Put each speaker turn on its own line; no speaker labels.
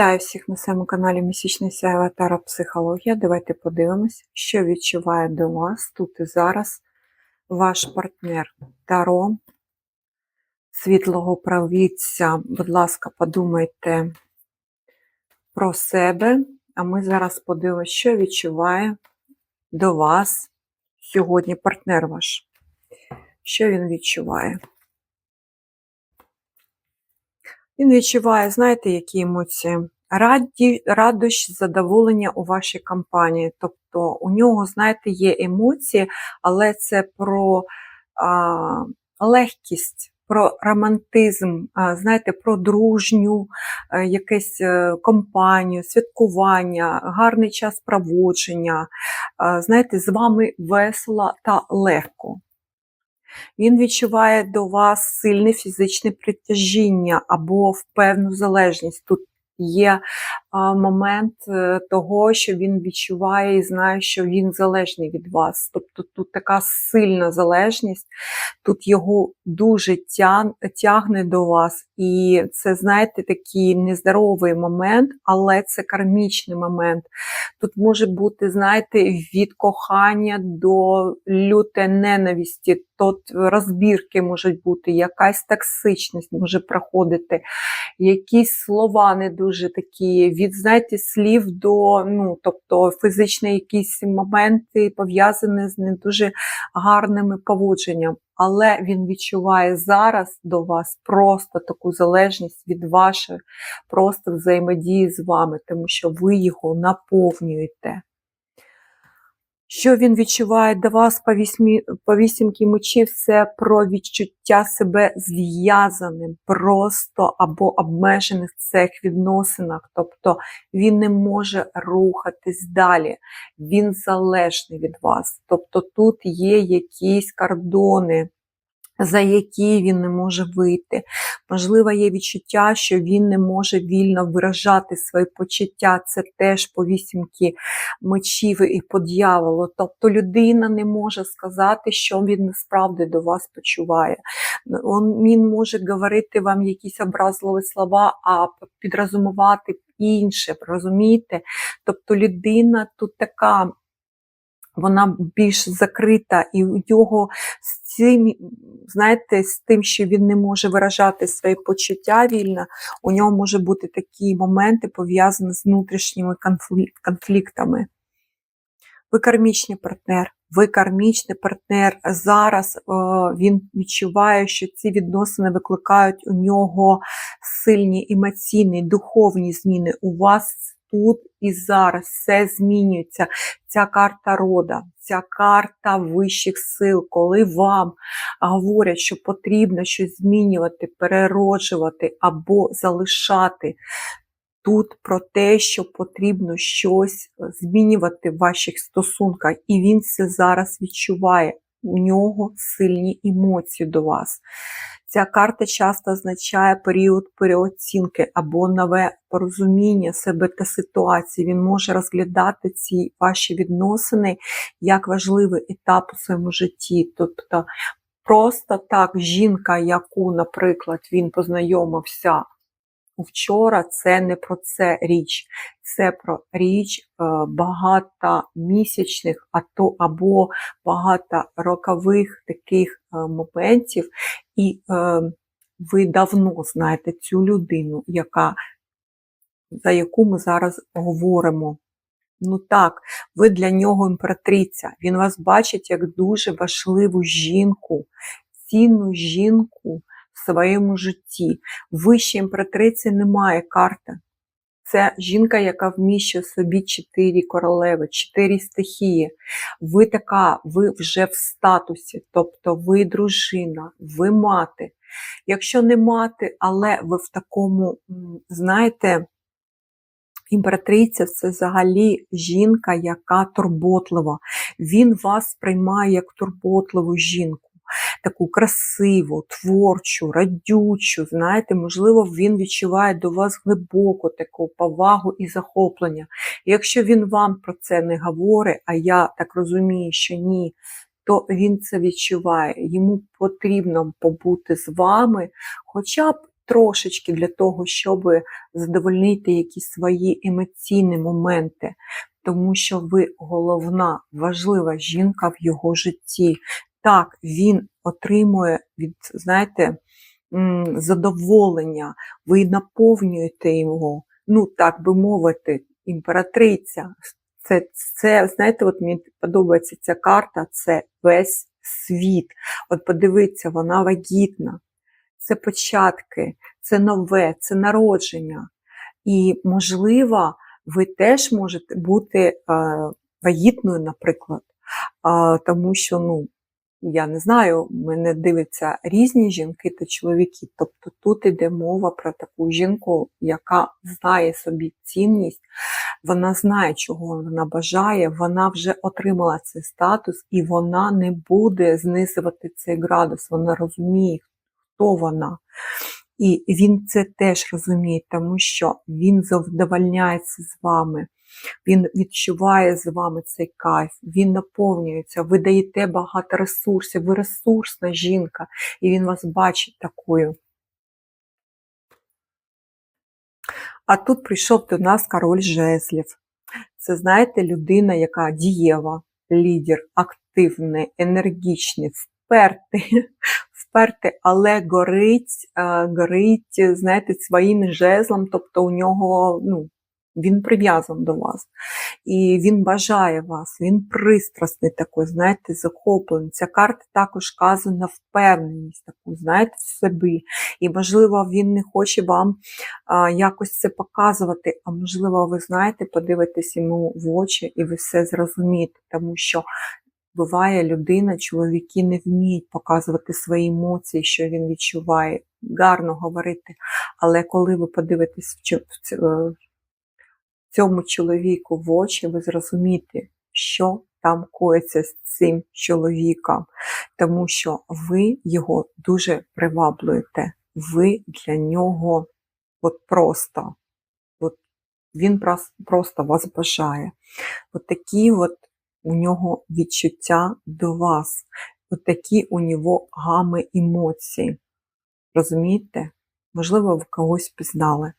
Вітаю всіх на своєму каналі Місячний Сяєва Тара Психологія. Давайте подивимось, що відчуває до вас тут і зараз ваш партнер Таро, світлого правіця. Будь ласка, подумайте про себе, а ми зараз подивимося, що відчуває до вас сьогодні партнер ваш. Що він відчуває? Він відчуває, знаєте, які емоції? Раді, радощ, задоволення у вашій компанії. Тобто у нього, знаєте, є емоції, але це про а, легкість, про романтизм, знаєте, про дружню а, якусь е, компанію, святкування, гарний час проводження. А, знаєте, з вами весело та легко. Він відчуває до вас сильне фізичне притяжіння або певну залежність. Тут є а, момент е, того, що він відчуває і знає, що він залежний від вас. Тобто тут така сильна залежність, тут його дуже тягне до вас. І це, знаєте, такий нездоровий момент, але це кармічний момент. Тут може бути, знаєте, від кохання до лютої ненависті. Тут розбірки можуть бути, якась токсичність може проходити, якісь слова не дуже такі, від, знаєте, слів до, ну, тобто фізичні якісь моменти пов'язані з не дуже гарними поводженням. Але він відчуває зараз до вас просто таку залежність від вашої просто взаємодії з вами, тому що ви його наповнюєте. Що він відчуває до вас по, вісьмі, по вісімки мечів, це про відчуття себе зв'язаним, просто або обмежених в цих відносинах. Тобто він не може рухатись далі, він залежний від вас. Тобто тут є якісь кордони за які він не може вийти. Можливо, є відчуття, що він не може вільно виражати свої почуття. Це теж по вісімки мечів і по дьяволу. Тобто людина не може сказати, що він насправді до вас почуває. Він може говорити вам якісь образливі слова, а підрозумувати інше, розумієте? Тобто людина тут така. Вона більш закрита, і у нього цим, знаєте, з тим, що він не може виражати свої почуття вільно, у нього може бути такі моменти пов'язані з внутрішніми конфліктами. Ви кармічний партнер, ви кармічний партнер. Зараз е, він відчуває, що ці відносини викликають у нього сильні емоційні, духовні зміни. У вас тут і зараз все змінюється. Ця карта рода, ця карта вищих сил, коли вам говорять, що потрібно щось змінювати, перероджувати або залишати. Тут про те, що потрібно щось змінювати в ваших стосунках, і він це зараз відчуває. У нього сильні емоції до вас. Ця карта часто означає період переоцінки або нове порозуміння себе та ситуації. Він може розглядати ці ваші відносини як важливий етап у своєму житті. Тобто просто так жінка, яку, наприклад, він познайомився вчора, це не про це річ, це про річ е, багатомісячних а то або багаторокових таких е, моментів, і е, ви давно знаєте цю людину, яка, за яку ми зараз говоримо. Ну так, ви для нього імператриця. Він вас бачить як дуже важливу жінку, цінну жінку своєму житті. Вище імператриці немає карти. Це жінка, яка вміщує собі чотири королеви, чотири стихії. Ви така, ви вже в статусі, тобто ви дружина, ви мати. Якщо не мати, але ви в такому, знаєте, імператриця це взагалі жінка, яка турботлива. Він вас сприймає як турботливу жінку таку красиву, творчу, радючу. Знаєте, можливо, він відчуває до вас глибоку таку повагу і захоплення. І якщо він вам про це не говорить, а я так розумію, що ні, то він це відчуває. Йому потрібно побути з вами хоча б трошечки для того, щоб задовольнити якісь свої емоційні моменти, тому що ви головна, важлива жінка в його житті. Так, він отримує від, знаєте, задоволення, ви наповнюєте його, ну так би мовити, імператриця. Це, це, знаєте, от мені подобається ця карта, це весь світ. От подивіться, вона вагітна, це початки, це нове, це народження. І, можливо, ви теж можете бути е, вагітною, наприклад, тому що, ну, я не знаю, мене дивляться різні жінки та чоловіки. Тобто тут іде мова про таку жінку, яка знає собі цінність, вона знає, чого вона бажає, вона вже отримала цей статус, і вона не буде знизувати цей градус. Вона розуміє, хто вона. І він це теж розуміє, тому що він задовольняється з вами, він відчуває з вами цей кайф, він наповнюється, ви даєте багато ресурсів, ви ресурсна жінка, і він вас бачить такою. А тут прийшов до нас король жезлів. Це, знаєте, людина, яка дієва, лідер, активний, енергічний, впертий, впертий, але горить, е, горить, знаєте, своїм жезлом, тобто у нього, ну, він прив'язаний до вас. І він бажає вас, він пристрасний такий, знаєте, захоплений. Ця карта також вказує на впевненість таку, знаєте, в собі. І, можливо, він не хоче вам а, якось це показувати, а можливо, ви знаєте, подивитесь йому в очі і ви все зрозумієте, тому що буває людина, чоловіки не вміють показувати свої емоції, що він відчуває, гарно говорити. Але коли ви подивитесь в е, цьому чоловіку в очі, ви зрозумієте, що там коїться з цим чоловіком, тому що ви його дуже приваблюєте. Ви для нього от просто, от він просто вас бажає. От такі от у нього відчуття до вас, от такі у нього гами емоцій. Розумієте? Можливо, ви когось пізнали.